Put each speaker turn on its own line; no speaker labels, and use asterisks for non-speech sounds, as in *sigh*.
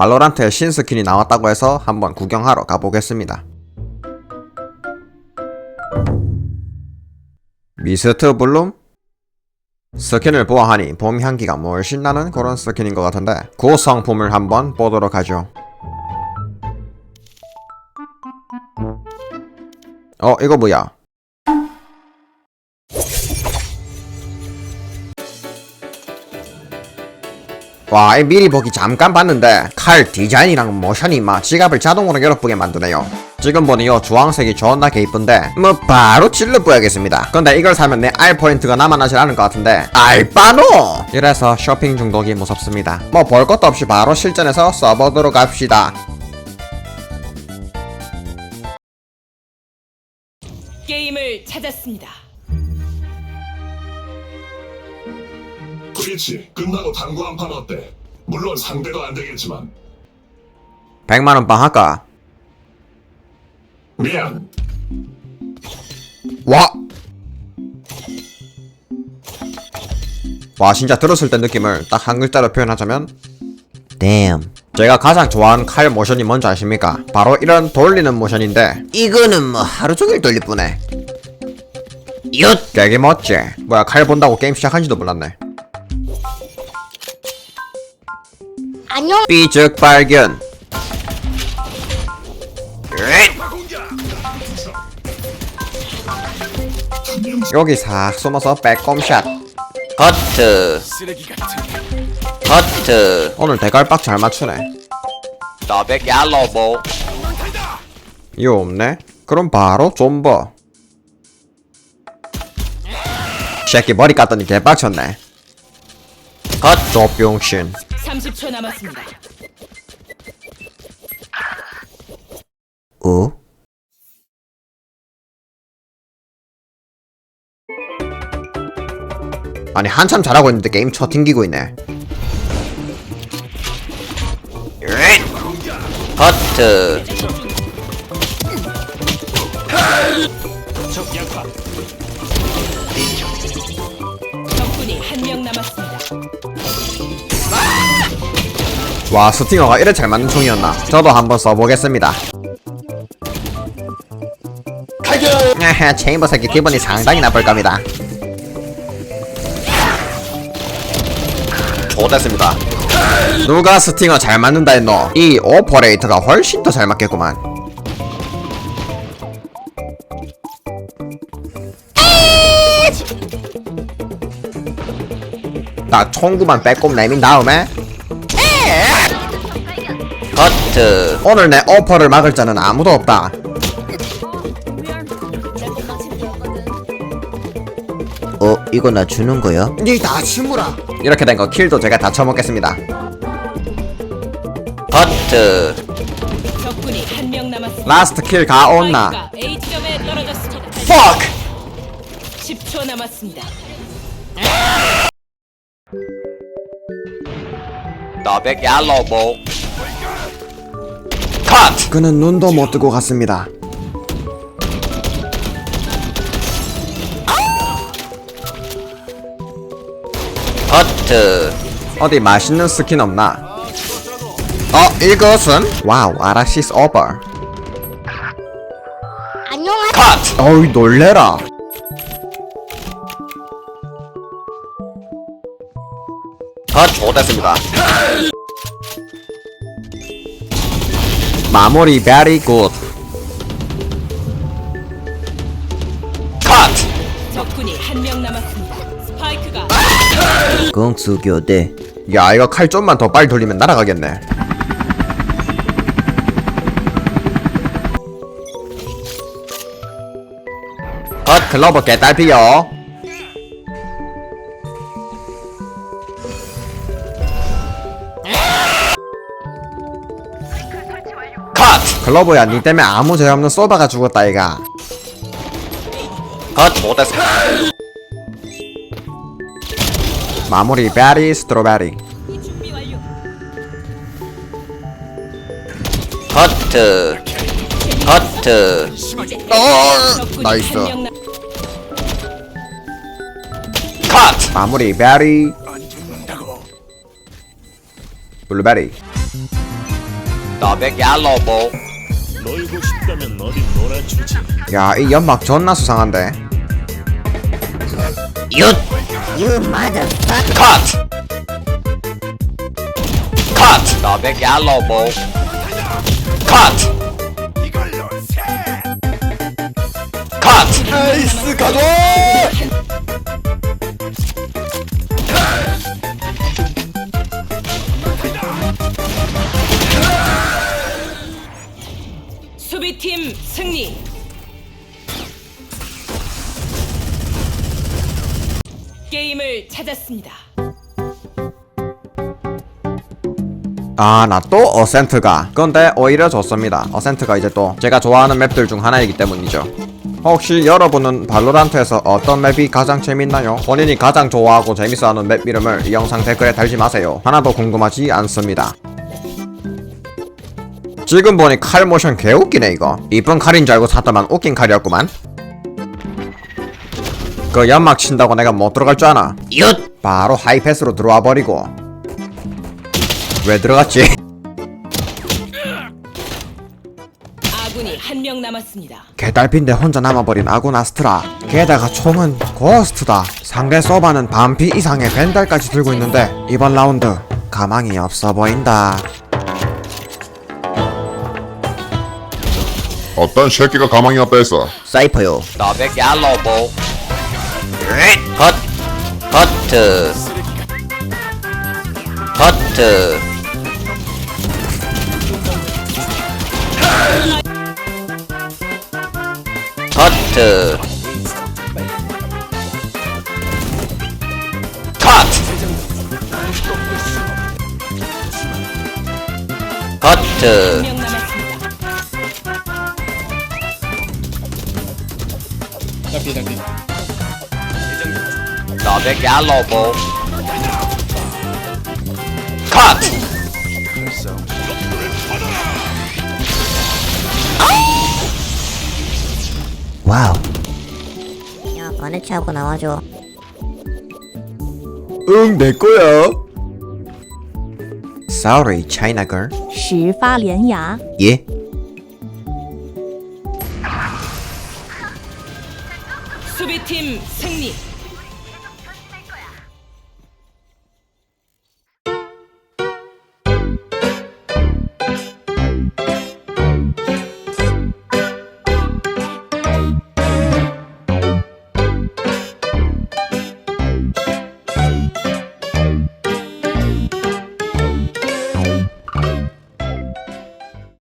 발로란트에 신스킨이 나왔다고 해서 한번 구경하러 가보겠습니다. 미스트 블룸? 스킨을 보아하니 봄 향기가 훨씬 나는 그런 스킨인 것 같은데 그 성품을 한번 보도록 하죠. 어 이거 뭐야? 와, 이 미리 보기 잠깐 봤는데 칼 디자인이랑 모션이 막 지갑을 자동으로 열어보게 만드네요. 지금 보니 요 주황색이 존나게 이쁜데 뭐 바로 찔러보야겠습니다. 근데 이걸 사면 내알 포인트가 남아나질 않을 것 같은데 알바노! 이래서 쇼핑 중독이 무섭습니다. 뭐 볼 것도 없이 바로 실전에서 써보도록 합시다.
게임을 찾았습니다.
브리치 끝나고 당구 한 판 어때? 물론 상대도 안 되겠지만
100만원 빵 할까?
미안
와! 와 진짜 들었을 때 느낌을 딱 한 글자로 표현하자면 Damn 제가 가장 좋아하는 칼 모션이 뭔지 아십니까? 바로 이런 돌리는 모션인데 이거는 뭐 하루 종일 돌릴 뿐에 얏! 되게 멋지 뭐야 칼 본다고 게임 시작한지도 몰랐네
안녕.
삐즉 발견! 여기 싹 숨어서 빼꼼샷.
커트. 커트.
오늘 대갈박 잘 맞추네.
너백 얄로보.
이거 없네? 그럼 바로 좀버. 새끼 머리 깠더니 개빡쳤네.
컷.
조병신
30초 남았습니다.
어? 아니 한참 잘하고 있는데 게임 쳐 튕기고 있네
으잇! 커트
와 스팅어가 이래 잘 맞는 총이었나? 저도 한번 써보겠습니다. 에헤 체인버 새끼 기분이 상당히 나쁠 겁니다. 좋됐습니다. 누가 스팅어 잘 맞는다 했노? 이 오퍼레이터가 훨씬 더 잘 맞겠구만. 나 총구만 빼꼼 내민 다음에
커트
오늘 내 오퍼를 막을 자는 아무도 없다. 어, 이거 나 주는 거야? 니다 치무라. 이렇게 된 거 킬도 제가 다 쳐먹겠습니다.
커트
적군이 한 명 남았습니다.
라스트 킬 가온나.
스파이크가 A 지점에 떨어졌습니다.
Fuck!
10초 남았습니다.
너백 얄로보 컷
그는 눈도 못 뜨고 갔습니다.
커트
어디 맛있는 스킨 없나? 어, 이것은 와우, 아라시스 오버.
안녕하.
컷
어이 놀래라.
컷 좋됐습니다
마무리 very good.
컷
적군이 한 명 남았습니다. 스파이크가
공수 교대. 야, 이거 칼 좀만 더 빨리 돌리면 날아가겠네. 컷 클로버 개딸피요.
컷
클로버야, 니 때문에 아무 죄 없는 소바가 죽었다, 이가.
컷 좋됐습니다
마무리 베리 스트로베리.
커트. 커트.
적군이
나이스.
컷!
마무리 베리. 블루베리.
더백 얄로우 볼
놀고 싶다면 어디 놀아주지.
야 이 연막 존나 수상한데
윷
You motherfucker.
컷 컷! 더백 얄로우 볼 컷! 컷! 나이스 가자!
수비팀 승리. 게임을 찾았습니다.
아 나 또 어센트가 근데 오히려 좋습니다 어센트가 이제 또 제가 좋아하는 맵들 중 하나이기 때문이죠 혹시 여러분은 발로란트에서 어떤 맵이 가장 재밌나요? 본인이 가장 좋아하고 재밌어하는 맵 이름을 이 영상 댓글에 달지 마세요 하나도 궁금하지 않습니다 지금 보니 칼 모션 개웃기네 이거. 이쁜 칼인 줄 알고 샀더만 웃긴 칼이었구만. 그 연막 친다고 내가 못 들어갈 줄 아나?
윷!
바로 하이패스로 들어와 버리고. 왜 들어갔지? *laughs*
아군이 한 명 남았습니다.
개달핀데 혼자 남아버린 아군 아스트라. 게다가 총은 고스트다. 상대 서바는 반피 이상의 벤달까지 들고 있는데 이번 라운드 가망이 없어 보인다
어떤 새끼가 가망이 없다 했어?
사이퍼요.
더백 얄로우 볼 컷! 커트. 커트. 커트. 컷! 커트 더백 얄로우 볼 컷!
와우
야, 바네치하고 나와줘.
응 내거야 Sorry China girl
十发连牙。
예?
수비팀 승리.